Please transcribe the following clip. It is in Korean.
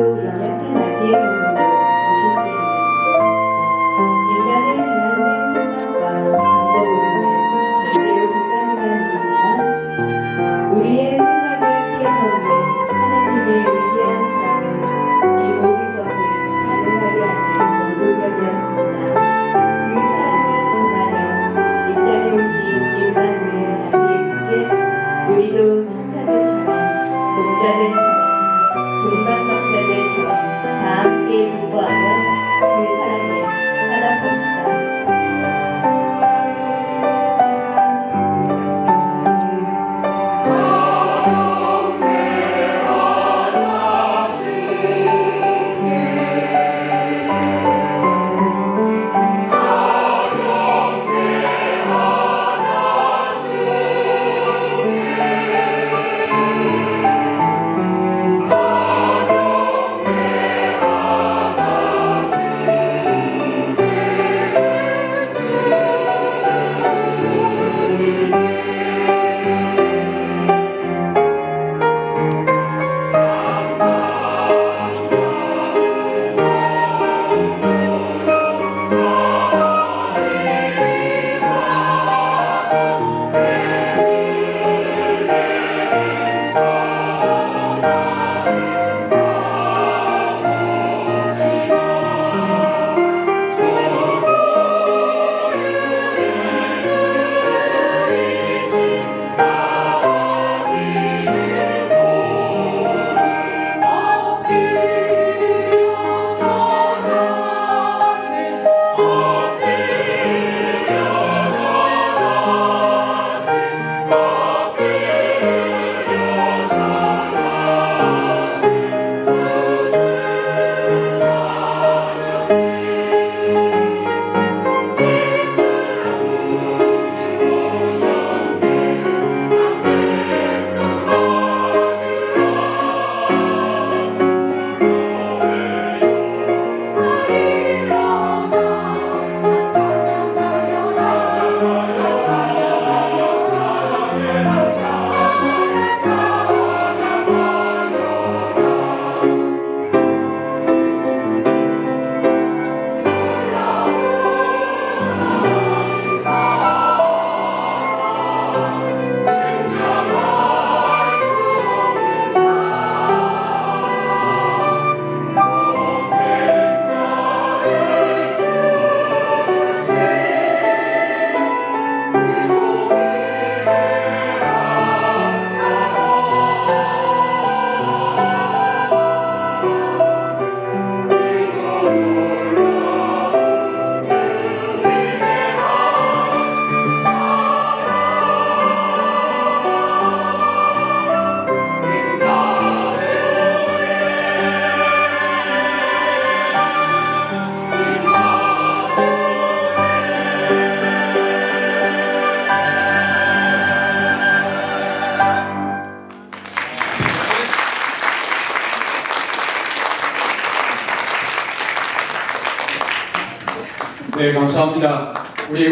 모두 연약한 아기의 몸으로 오실 수 있는지 인간의 제한된 생각과 방법으로는 절대로 불가능한 일이지만 우리의 생각을 뛰어넘는 하나님의 위대한 사랑은 이 모든 것을 가능하게 하는 원동력이었습니다. 그 사랑을 전하여 이 땅에 오신 일반우의 아기 예수께 우리도 천사들처럼 목자들처럼 동방 박사들처럼 다 함께 기뻐하며 그 사랑에 화답합시다. 네, 감사합니다. 우리